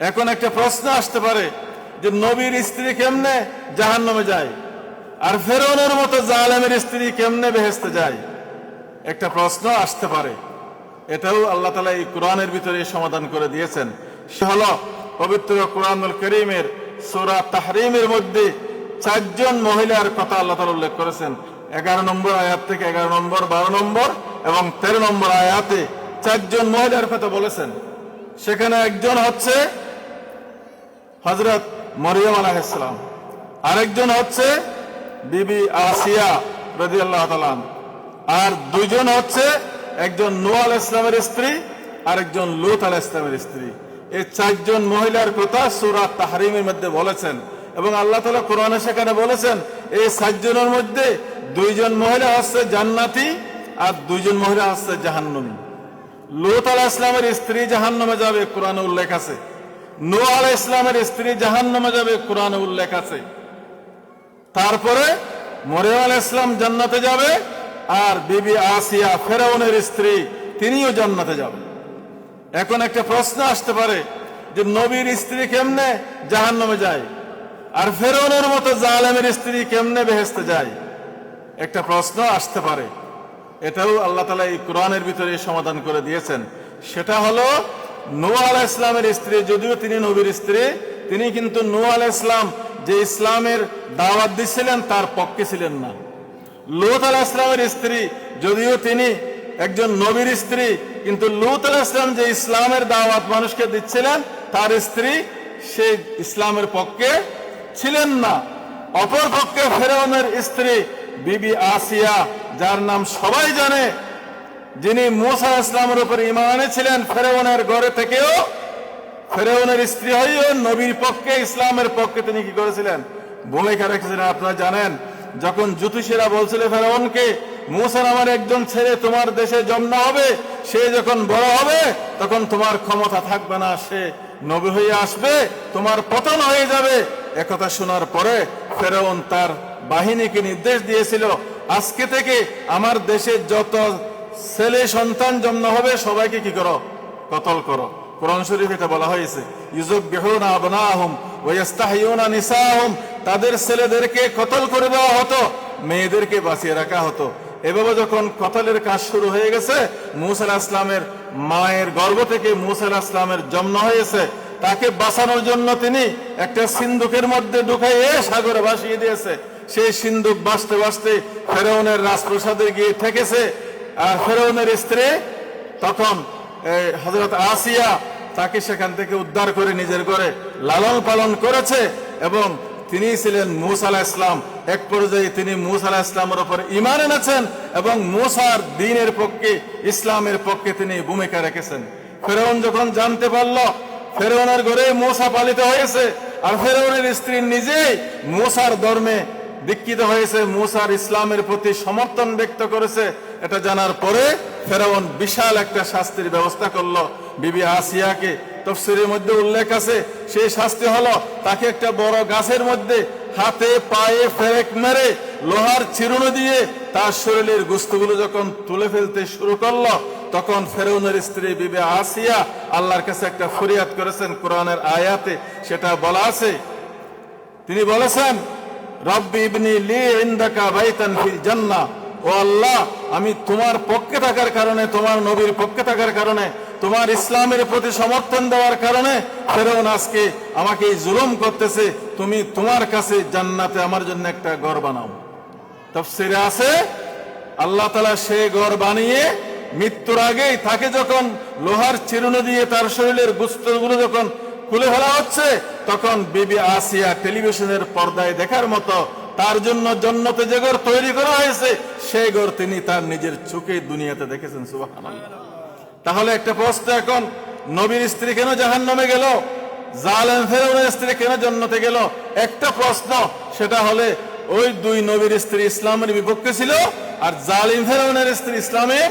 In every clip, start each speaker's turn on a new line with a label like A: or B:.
A: এখন একটা প্রশ্ন আসতে পারে যে নবীর স্ত্রী কেমনে জাহান নামে যায়? আর ফেরোনের মতো জালেমের স্ত্রী কেমনে বেহেস্তে যায়? একটা প্রশ্ন আসতে পারে। এটাও আল্লাহ তালা এই কোরআনের ভিতরে সমাধান করে দিয়েছেন। সে হল পবিত্র কোরআনুল করিমের সুরা তাহরিমের মধ্যে চারজন মহিলার কথা আল্লাহ তালা উল্লেখ করেছেন। এগারো নম্বর আয়াত থেকে এগারো নম্বর, বারো নম্বর এবং তেরো নম্বর আয়াতে চারজন মহিলার কথা বলেছেন। সেখানে একজন হচ্ছে হজরত মরিয়ম আলাহিসাম আরেকজন হচ্ছে বিবি আসিয়া রদি আল্লাহ আর দুইজন হচ্ছে একজন নোয়া আল ইসলামের স্ত্রী আর একজন লুত আল ইসলামের স্ত্রী। এই চারজন মহিলার কথা সুরাত তাহারিমের মধ্যে বলেছেন এবং আল্লাহ তালা কোরআনে সেখানে বলেছেন, এই চারজনের মধ্যে দুইজন মহিলা হচ্ছে জান্নাতি আর দুইজন মহিলা হচ্ছে জাহান্নমী। লুত আলাহ ইসলামের স্ত্রী জাহান্নমে যাবে, কোরআনে উল্লেখ আছে। নো ইসলামের স্ত্রী জাহান্নামে যাবে, কোরআনে উল্লেখ আছে। তারপরে মরিয়ম আলাহ ইসলাম জান্নাতে যাবে আর বিবি আসিয়া ফেরাউনের স্ত্রী তিনিও জান্নাতে যাবে। এখন একটা প্রশ্ন আসতে পারে যে নবীর স্ত্রী কেমনে জাহান্নামে যায় আর ফেরাউনের মতো জালেমের স্ত্রী কেমনে বেহেস্তে যায়? একটা প্রশ্ন আসতে পারে। এটাও আল্লাহ তালা এই কোরআনের ভিতরে সমাধান করে দিয়েছেন। সেটা হলো নোয়া আলাহ ইসলামের স্ত্রী, যদিও তিনি নবীর স্ত্রী, তিনি কিন্তু নোয়া আলাহ ইসলাম যে ইসলামের দাওয়াত দিচ্ছিলেন তার পক্ষে ছিলেন না। লুত আলাহ ইসলামের স্ত্রী, যদিও তিনি একজন নবীর স্ত্রী, কিন্তু লুত আলাহ ইসলাম যে ইসলামের দাওয়াত মানুষকে দিচ্ছিলেন, তার স্ত্রী সে ইসলামের পক্ষে ছিলেন না। অপর পক্ষে ফেরাউনের স্ত্রী বিবি আসিয়া, যার নাম সবাই জানে যিনি মুসা ইসলামের উপর ইমানে ছিলেন ফেরাউনের ঘরে থেকেও ফেরাউনের স্ত্রী হয়েও নবীর পক্ষে, ইসলামের পক্ষে তিনি কি করেছিলেন? ভূমিকা রেখেছিলেন। আপনারা জানেন, যখন জ্যোতিষীরা বলছিল ফেরাউনকে মুসা আমার একজন ছেলে তোমার দেশে জন্ম হবে, সে যখন বড় হবে, তখন তোমার ক্ষমতা থাকবে না, সে নবী হয়ে আসবে, তোমার পতন হয়ে যাবে। একথা শোনার পরে ফেরাউন তার বাহিনীকে নির্দেশ দিয়েছিল, আজকে থেকে আমার দেশে যত ছেলে সন্তান জন্ম হবে, সবাইকে কি করো? কতল করো। কোরআন শরীফ এটা বলা হয়েছে ইউজুক বেহুনা আবনাহুম ওয়াস্তাহিউনা নিসাহুম। তাদের ছেলেদেরকে কতল করে দেওয়া হতো? মেয়েদেরকে বাঁচিয়ে রাখা হতো। এভাবে যখন কতলের কাজ শুরু হয়ে গেছে মুসাল ইসলামের মায়ের গর্ভ থেকে মুসাল ইসলামের জন্ম হয়েছে, তাকে বাঁচানোর জন্য তিনি একটা সিন্ধুকের মধ্যে ঢুকাইয়ে সাগরে ভাসিয়ে দিয়েছে। সেই সিন্ধুক বাঁচতে বাঁচতে ফেরাউনের রাজপ্রসাদে গিয়ে ঠেকেছে। ফেরাউনের স্ত্রী, তখন হজরত আসিয়া তাকে সেখান থেকে উদ্ধার করে নিজের ঘরে লালন পালন করেছে এবং তিনি ছিলেন মুসালা ইসলাম এক পর্যায়ে তিনি মুসালা ইসলামের ওপর ইমান এনেছেন এবং মুসার দিনের পক্ষে, ইসলামের পক্ষে তিনি ভূমিকা রেখেছেন। ফেরাউন যখন জানতে পারল, ফেরাউনের ঘরে মূসা পালিত হয়েছে, আর ফেরাউনের স্ত্রী নিজেই মূসার ধর্মে দীক্ষিত হয়েছে মূসার ইসলামের প্রতি সমর্থন ব্যক্ত করেছে। এটা জানার পরে ফেরাউন বিশাল একটা শাস্তির ব্যবস্থা করল। বিবি আসিয়াকে তফসিরের মধ্যে উল্লেখ আছে সেই শাস্তি হলো তাকে একটা বড় গাছের মধ্যে হাতে পায়ে ফেরেক মেরে লোহার চিরুনি দিয়ে তার শরীরের গুস্তগুলো যখন তুলে ফেলতে শুরু করল, তখন ফেরাউনের স্ত্রী বিবে আসিয়া আল্লাহর কাছে একটা ফরিয়াদ করেছেন কোরআনের আয়াতে। সেটা বলা আছে। তিনি বলেছেন লি আমি তোমার পক্ষে থাকার কারণে, তোমার নবীর পক্ষে থাকার কারণে, তোমার ইসলামের প্রতি সমর্থন দেওয়ার কারণে ফেরোন আজকে আমাকে জুলুম করতেছে। তুমি তোমার কাছে জান্নাতে আমার জন্য একটা ঘর বানাও। তফসিরে আছে, আল্লাহ তালা সে ঘর বানিয়ে মৃত্যুর আগেই তাকে যখন লোহার চিরুনি দিয়ে তার শরীরের গুস্তগুলো যখন খুলে ফেলা হচ্ছে। তখন বিবি আসিয়া টেলিভিশনের পর্দায় দেখার মতো তার জন্য জন্নতে যে ঘর তৈরি করা হয়েছে, সেই ঘর তিনি তার নিজের চোখে দুনিয়াতে দেখেছেন সুবাহ তাহলে একটা প্রশ্ন এখন, নবীর স্ত্রী কেন জাহান নামে গেল ফেরাউনের স্ত্রী কেন জন্নতে গেল? একটা প্রশ্ন, সেটা হলে ওই দুই নবীর স্ত্রী ইসলামের বিপক্ষে ছিল, আর জালিম ফেরাউনের স্ত্রী ইসলামের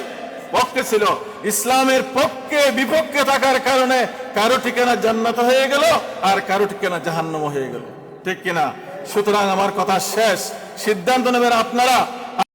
A: পক্ষে ছিল। ইসলামের পক্ষে বিপক্ষে থাকার কারণে কারও ঠিকানা জান্নাত হয়ে গেল আর কারও ঠিকানা জাহান্নাম হয়ে গেল। ঠিক কিনা? সুতরাং আমার কথা শেষ। সিদ্ধান্ত নেবেন আপনারা।